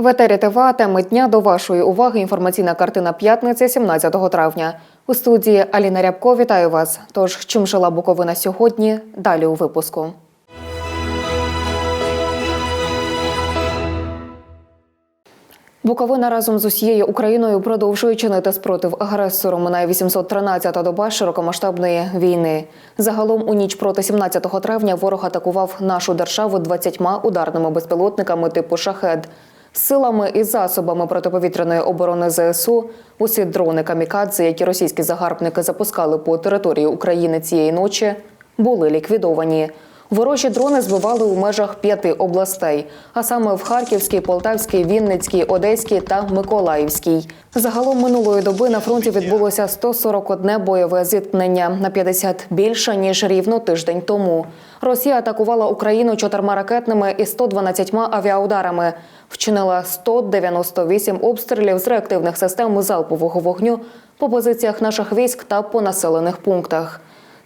В етері ТВА теми дня до вашої уваги. Інформаційна картина п'ятниці 17 травня. У студії Аліна Рябко вітаю вас. Тож чим жила Буковина сьогодні? Далі у випуску. Буковина разом з усією Україною продовжує чинити спротив агресору. Минає 813-та доба широкомасштабної війни. Загалом у ніч проти 17 травня ворог атакував нашу державу 20 ударними безпілотниками типу шахед. Силами і засобами протиповітряної оборони ЗСУ усі дрони камікадзе, які російські загарбники запускали по території України цієї ночі, були ліквідовані. Ворожі дрони збивали у межах п'яти областей, а саме в Харківській, Полтавській, Вінницькій, Одеській та Миколаївській. Загалом минулої доби на фронті відбулося 141 бойове зіткнення на 50 більше ніж рівно тиждень тому. Росія атакувала Україну чотирма ракетними і 112 авіаударами. Вчинила 198 обстрілів з реактивних систем залпового вогню по позиціях наших військ та по населених пунктах.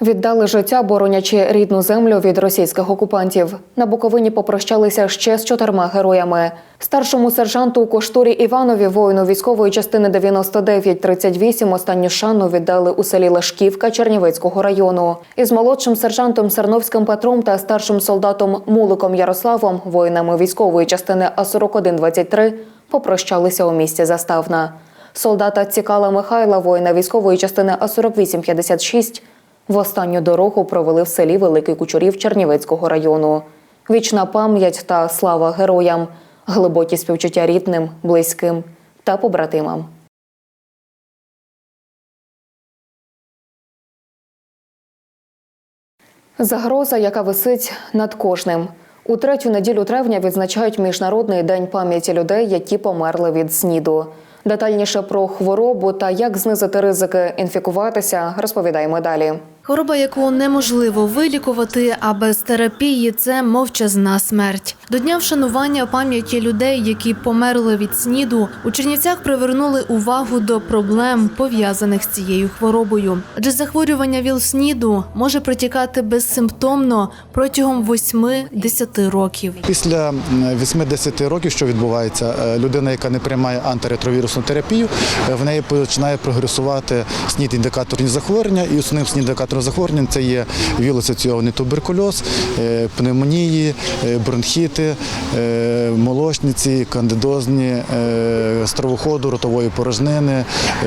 Віддали життя, боронячи рідну землю від російських окупантів. На Буковині попрощалися ще з чотирма героями. Старшому сержанту Коштурі Іванові, воїну військової частини 9938, останню шану віддали у селі Лашківка Чернівецького району. Із молодшим сержантом Серновським Петром та старшим солдатом Муликом Ярославом, воїнами військової частини А4123, попрощалися у місті Заставна. Солдата Цікала Михайла, воїна військової частини А4856, в останню дорогу провели в селі Великий Кучурів Чернівецького району. Вічна пам'ять та слава героям, глибокі співчуття рідним, близьким та побратимам. Загроза, яка висить над кожним. У третю неділю травня відзначають Міжнародний день пам'яті людей, які померли від СНІДу. Детальніше про хворобу та як знизити ризики інфікуватися, розповідаємо далі. Хвороба, яку неможливо вилікувати, а без терапії це мовчазна смерть. До дня вшанування пам'яті людей, які померли від СНІДу, у Чернівцях привернули увагу до проблем, пов'язаних з цією хворобою. Адже захворювання ВІЛ-СНІДу може протікати безсимптомно протягом 8-10 років. Після м, 8-10 років, що відбувається, е, людина, яка не приймає антиретровірусну терапію, е, в неї починає прогресувати снід-індикаторні захворювання, і основним снід-індикатором захворювань це є віл-асоційований туберкульоз, е, пневмонії, е, бронхіти, е, молочниці, кандидозні, стравоходу, ротової порожнини,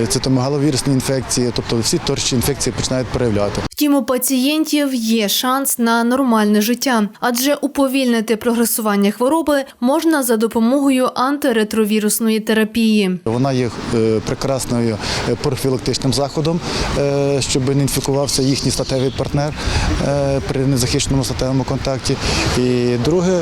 цитомегаловірусні інфекції, тобто всі торчі інфекції починають проявляти. Втім, у пацієнтів є шанс на нормальне життя, адже уповільнити прогресування хвороби можна за допомогою антиретровірусної терапії. Вона є е, прекрасною е, профілактичним заходом, е, щоб не інфікувався їхній статевий партнер при незахищеному статевому контакті. І друге,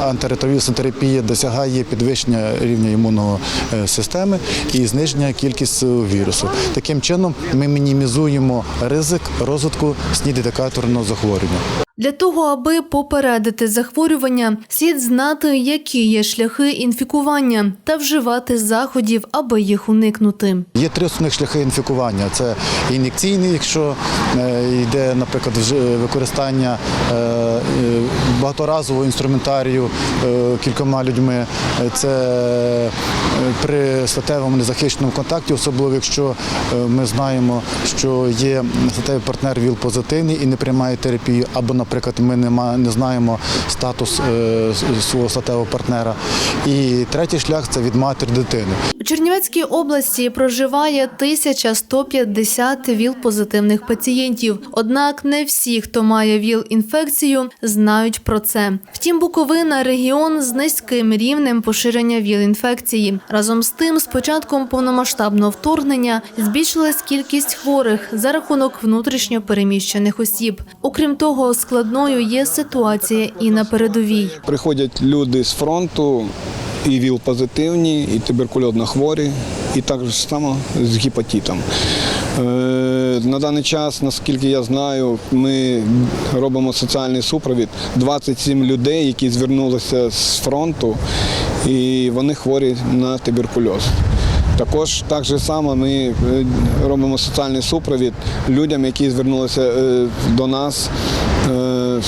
антиретровірусна терапія досягає підвищення рівня імунної системи і зниження кількості вірусу. Таким чином ми мінімізуємо ризик розвитку снідедекаторного захворювання. Для того, аби попередити захворювання, слід знати, які є шляхи інфікування та вживати заходів, аби їх уникнути. Є три основних шляхи інфікування: це ін'єкційний, якщо е, йде, наприклад, використання е, е, багаторазового інструментарію е, кількома людьми. Це е, при статевому незахищеному контакті, особливо якщо е, ми знаємо, що є статевий партнер ВІЛ-позитивний і не приймає терапію, або, наприклад, ми не, знаємо статус свого статевого партнера. І третій шлях це від матері дитини. У Чернівецькій області проживає 1150 ВІЛ-позитивних пацієнтів. Однак не всі, хто має ВІЛ-інфекцію, знають про це. Втім, Буковина – регіон з низьким рівнем поширення ВІЛ-інфекції. Разом з тим, з початком повномасштабного вторгнення збільшилась кількість хворих за рахунок внутрішньо переміщених осіб. Окрім того, складною є ситуація і на передовій. Приходять люди з фронту, і ВІЛ-позитивні, і туберкульозно хворі, і так само з гепатитом. На даний час, наскільки я знаю, ми робимо соціальний супровід. 27 людей, які звернулися з фронту, і вони хворі на туберкульоз. Також так же само ми е, робимо соціальний супровід людям, які звернулися е, до нас е,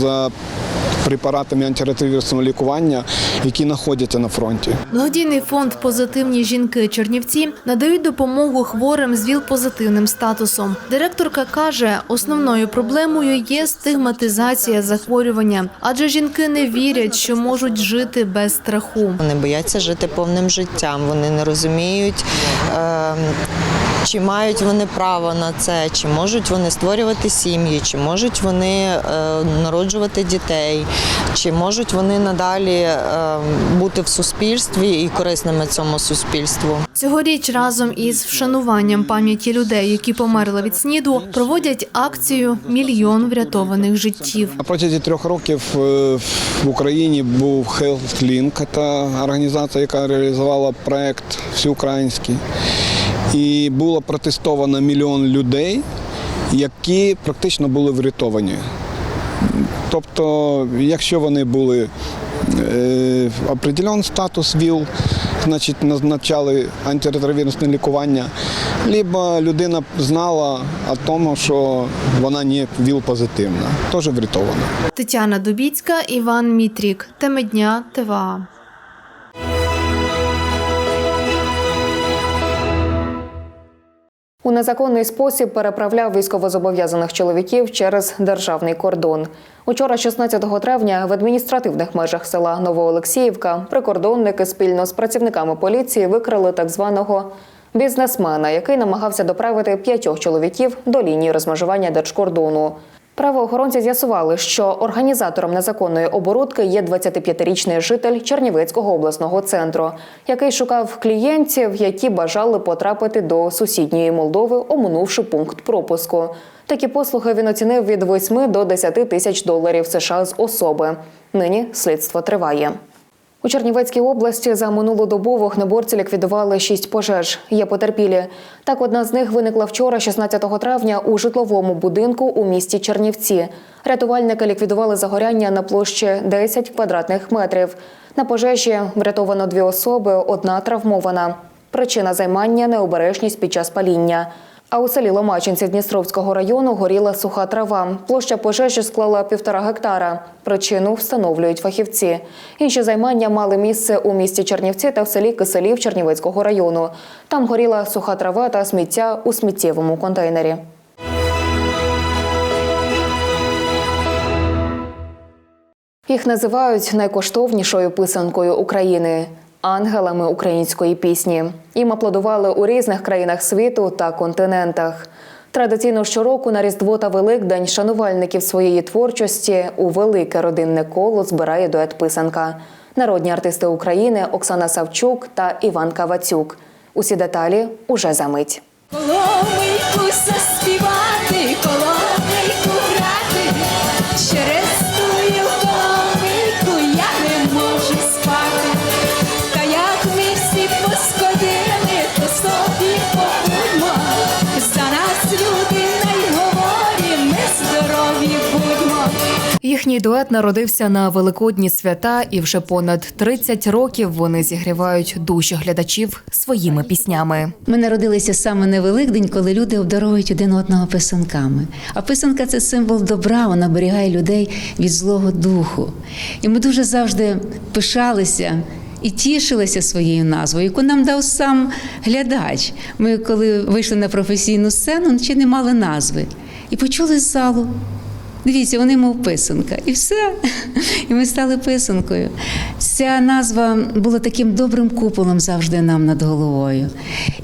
за препаратами антиретровірусного лікування, які знаходяться на фронті. Благодійний фонд Позитивні жінки Чернівці надають допомогу хворим з ВІЛ-позитивним статусом. Директорка каже, основною проблемою є стигматизація захворювання, адже жінки не вірять, що можуть жити без страху. Вони бояться жити повним життям. Вони не розуміють, е, чи мають вони право на це, чи можуть вони створювати сім'ї, чи можуть вони е, народжувати дітей, чи можуть вони надалі е, бути в суспільстві і корисними цьому суспільству. Цьогоріч разом із вшануванням пам'яті людей, які померли від СНІДу, проводять акцію Мільйон врятованих життів. Протязі трьох років е, в Україні був Health та організація, яка реалізувала проект всеукраїнський. І було протестовано мільйон людей, які практично були врятовані. Тобто, якщо вони були е, определений статус ВІЛ, значить назначали антиретровірусне лікування, либо людина знала о тому, що вона не ВІЛ-позитивна, теж врятована. Тетяна Дубіцька, Іван Мітрік. Теми дня ТВА. У незаконний спосіб переправляв військовозобов'язаних чоловіків через державний кордон. Учора, 16 травня, в адміністративних межах села Новоолексіївка прикордонники спільно з працівниками поліції викрили так званого бізнесмена, який намагався доправити п'ятьох чоловіків до лінії розмежування держкордону. Правоохоронці з'ясували, що організатором незаконної оборудки є 25-річний житель Чернівецького обласного центру, який шукав клієнтів, які бажали потрапити до сусідньої Молдови, оминувши пункт пропуску. Такі послуги він оцінив від 8 до 10 тисяч доларів США з особи. Нині слідство триває. У Чернівецькій області за минулу добу вогнеборці ліквідували шість пожеж. Є потерпілі. Так, одна з них виникла вчора, 16 травня, у житловому будинку у місті Чернівці. Рятувальники ліквідували загоряння на площі 10 квадратних метрів. На пожежі врятовано дві особи, одна травмована. Причина займання необережність під час паління. А у селі Ломачинці Дністровського району горіла суха трава. Площа пожежі склала півтора гектара. Причину встановлюють фахівці. Інші займання мали місце у місті Чернівці та в селі Киселів Чернівецького району. Там горіла суха трава та сміття у сміттєвому контейнері. Їх називають найкоштовнішою писанкою України ангелами української пісні. Їм аплодували у різних країнах світу та континентах. Традиційно щороку на Різдво та Великдень шанувальників своєї творчості у велике родинне коло збирає дует писанка. Народні артисти України Оксана Савчук та Іван Кавацюк. Усі деталі уже за мить. Коломийку заспівати, коломийку Їхній дует народився на великодні свята, і вже понад 30 років вони зігрівають душі глядачів своїми піснями. Ми народилися саме на Великдень, коли люди обдаровують один одного писанками. А писанка це символ добра, вона берігає людей від злого духу. І ми дуже завжди пишалися. І тішилися своєю назвою, яку нам дав сам глядач. Ми, коли вийшли на професійну сцену, ще не мали назви. І почули з залу. Дивіться, вони мов писанка. І все. І ми стали писанкою. Ця назва була таким добрим куполом завжди нам над головою.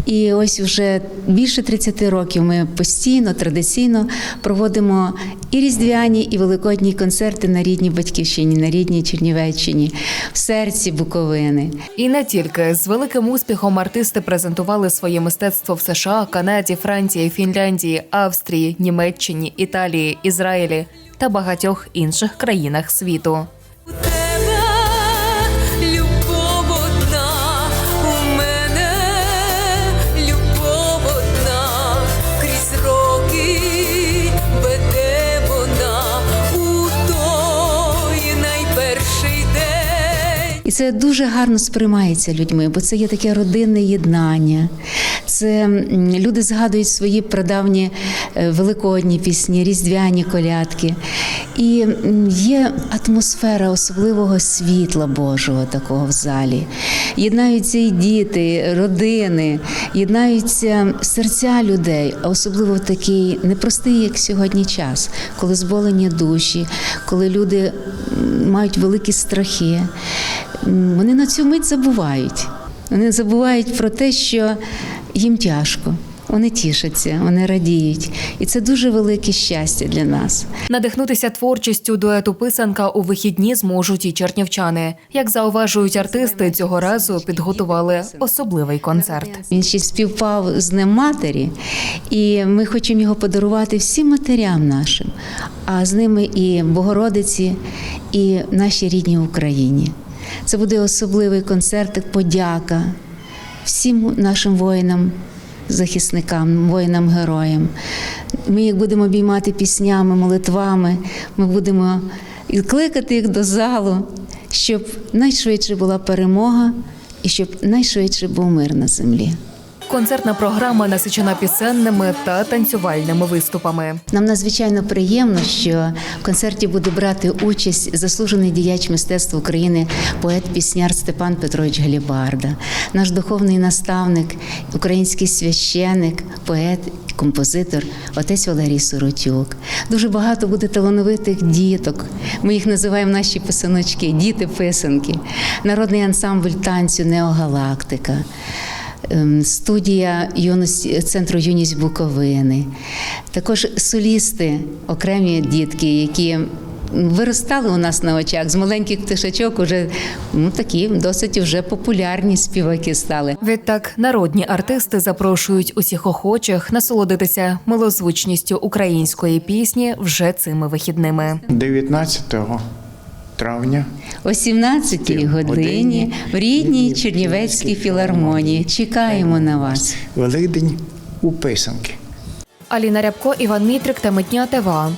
І ось вже більше 30 років ми постійно, традиційно проводимо і різдвяні, і великодні концерти на рідній батьківщині, на рідній Чернівеччині, в серці Буковини. І не тільки з великим успіхом артисти презентували своє мистецтво в США, Канаді, Франції, Фінляндії, Австрії, Німеччині, Італії, Ізраїлі та багатьох інших країнах світу. Це дуже гарно сприймається людьми, бо це є таке родинне єднання. Це люди згадують свої прадавні е, великодні пісні, різдвяні колядки. І є атмосфера особливого світла Божого такого в залі. Єднаються і діти, родини, єднаються серця людей, а особливо в такий непростий, як сьогодні, час, коли зболені душі, коли люди мають великі страхи. Вони на цю мить забувають. Вони забувають про те, що їм тяжко. Вони тішаться, вони радіють, і це дуже велике щастя для нас. Надихнутися творчістю дуету писанка у вихідні зможуть і чернівчани. Як зауважують артисти, цього разу підготували особливий концерт. Він ще співпав з Днем матері, і ми хочемо його подарувати всім матерям нашим, а з ними і Богородиці, і нашій рідній Україні. Це буде особливий концерт, подяка всім нашим воїнам. Захисникам, воїнам-героям. Ми їх будемо обіймати піснями, молитвами. Ми будемо і кликати їх до залу, щоб найшвидше була перемога і щоб найшвидше був мир на землі. Концертна програма насичена пісенними та танцювальними виступами. Нам надзвичайно приємно, що в концерті буде брати участь заслужений діяч мистецтва України, поет-пісняр Степан Петрович Галібарда, наш духовний наставник, український священик, поет, композитор, отець Валерій Соротюк. Дуже багато буде талановитих діток. Ми їх називаємо наші писаночки, діти-писанки, народний ансамбль танцю Неогалактика. Ем, Студія юності центру юність Буковини, також солісти, окремі дітки, які виростали у нас на очах з маленьких пташечок, уже ну такі досить вже популярні співаки стали. Відтак народні артисти запрошують усіх охочих насолодитися милозвучністю української пісні вже цими вихідними. 19 травня О 17-й годині в рідній Чернівецькій філармонії. Чекаємо на вас. Великдень у писанки. Аліна Рябко, Іван Мітрик та Митня ТВА.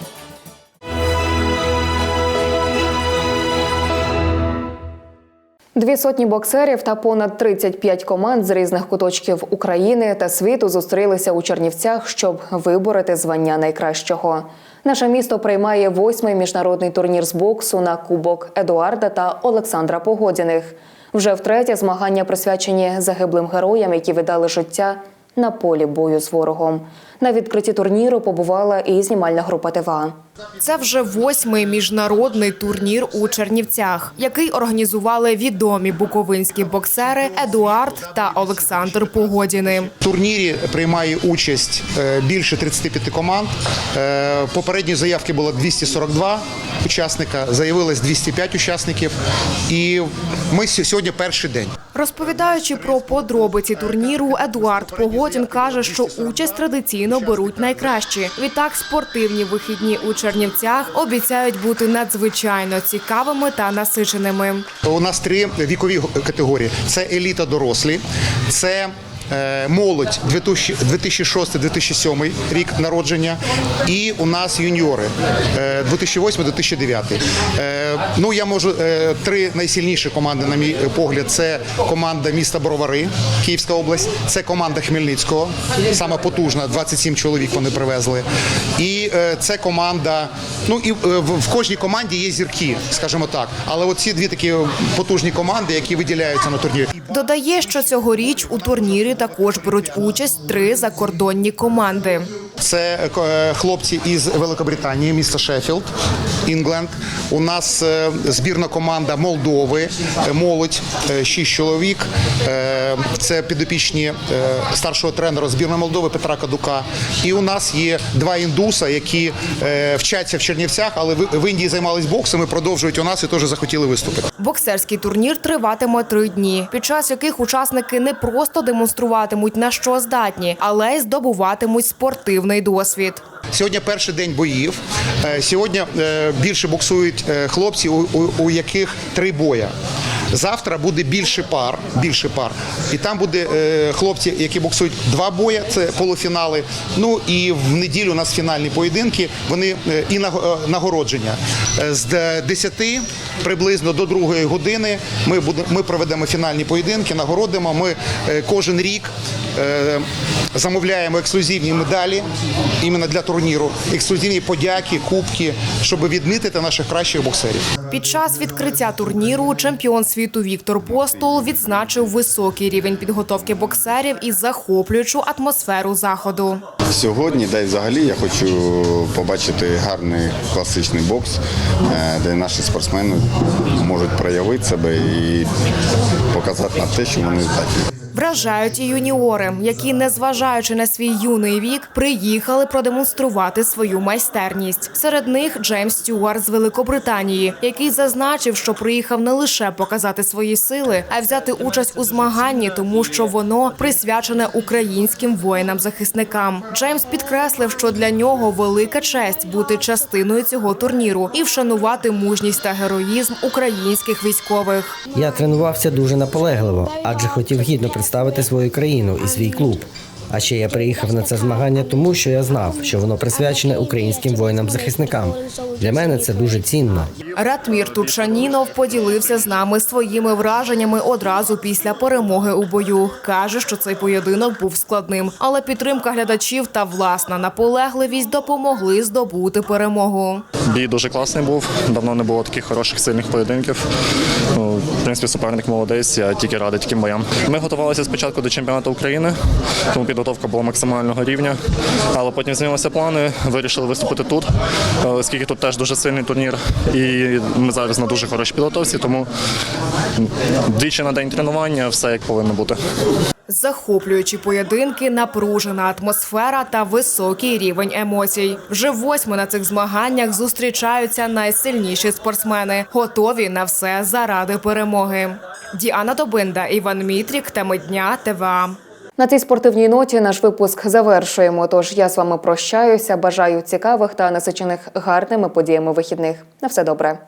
Дві сотні боксерів та понад 35 команд з різних куточків України та світу зустрілися у Чернівцях, щоб вибороти звання найкращого. Наше місто приймає восьмий міжнародний турнір з боксу на Кубок Едуарда та Олександра Погодіних. Вже втретє змагання присвячені загиблим героям, які видали життя на полі бою з ворогом. На відкритті турніру побувала і знімальна група ТВА. Це вже восьмий міжнародний турнір у Чернівцях, який організували відомі буковинські боксери Едуард та Олександр Погодіни. В турнірі приймає участь е, більше 35 команд. Е, Попередні заявки було 242 учасника, заявилось 205 учасників. І ми сьогодні перший день. Розповідаючи про подробиці турніру, Едуард Погодін каже, що участь традиційно беруть найкращі. Відтак, спортивні вихідні у Чернівцях обіцяють бути надзвичайно цікавими та насиченими. У нас три вікові категорії: це еліта дорослі, це молодь 2006-2007 рік народження, і у нас юніори е, 2008-2009. Е, Ну я можу е, три найсильніші команди, на мій погляд, це команда міста Бровари, Київська область, це команда Хмельницького, саме потужна, 27 чоловік вони привезли. І е, це команда. Ну і е, в кожній команді є зірки, скажімо так. Але оці дві такі потужні команди, які виділяються на турнірі. Додає, що цьогоріч у турнірі також беруть участь три закордонні команди. Це е, хлопці із Великобританії, міста Шеффілд, Інгленд. У нас е, збірна команда Молдови, е, молодь, е, шість чоловік. Е, Це підопічні е, старшого тренера збірної Молдови Петра Кадука. І у нас є два індуса, які е, вчаться в Чернівцях, але в Індії займались боксом і продовжують у нас і теж захотіли виступити. Боксерський турнір триватиме три дні, під час яких учасники не просто демонструватимуть на що здатні, але й здобуватимуть спортивний досвід. Сьогодні перший день боїв. Е, Сьогодні е, більше боксують е, хлопці, у, яких три боя. Завтра буде більше пар, більше пар. І там буде е, хлопці, які боксують два бої, це полуфінали. Ну і в неділю у нас фінальні поєдинки. Вони е, і наго- е, нагородження. З де- 10 приблизно до 2 години ми ми проведемо фінальні поєдинки, нагородимо. Ми кожен рік замовляємо ексклюзивні медалі іменно для турніру, ексклюзивні подяки, кубки, щоб відмітити наших кращих боксерів. Під час відкриття турніру чемпіон світу Віктор Постол відзначив високий рівень підготовки боксерів і захоплюючу атмосферу заходу. Сьогодні, да й взагалі, я хочу побачити гарний класичний бокс, е, де наші спортсмени можуть проявити себе і показати на те, що вони здатні. Вражають і юніори, які, незважаючи на свій юний вік, приїхали продемонструвати свою майстерність. Серед них Джеймс Стюарт з Великобританії, який зазначив, що приїхав не лише показати свої сили, а й взяти участь у змаганні, тому що воно присвячене українським воїнам-захисникам. Джеймс підкреслив, що для нього велика честь бути частиною цього турніру і вшанувати мужність та героїзм українських військових. Я тренувався дуже наполегливо, адже хотів гідно представити свою країну і свій клуб. А ще я приїхав на це змагання, тому що я знав, що воно присвячене українським воїнам-захисникам. Для мене це дуже цінно. Ратмір Тучанінов поділився з нами своїми враженнями одразу після перемоги у бою. каже, що цей поєдинок був складним, але підтримка глядачів та власна наполегливість допомогли здобути перемогу. Бій дуже класний був. Давно не було таких хороших сильних поєдинків. В принципі, суперник молодець, я тільки радий таким боям. Ми готувалися спочатку до чемпіонату України, тому підготовка була максимального рівня. Але потім змінилися плани, вирішили виступити тут, е, оскільки тут теж дуже сильний турнір. І ми зараз на дуже хорошій підготовці, тому двічі на день тренування, все як повинно бути. Захоплюючі поєдинки, напружена атмосфера та високий рівень емоцій. Вже восьми на цих змаганнях зустрічаються найсильніші спортсмени, готові на все заради перемоги. Діана Добинда, Іван Мітрік, теми дня ТВА. На цій спортивній ноті наш випуск завершуємо. Тож я з вами прощаюся. Бажаю цікавих та насичених гарними подіями вихідних. На все добре.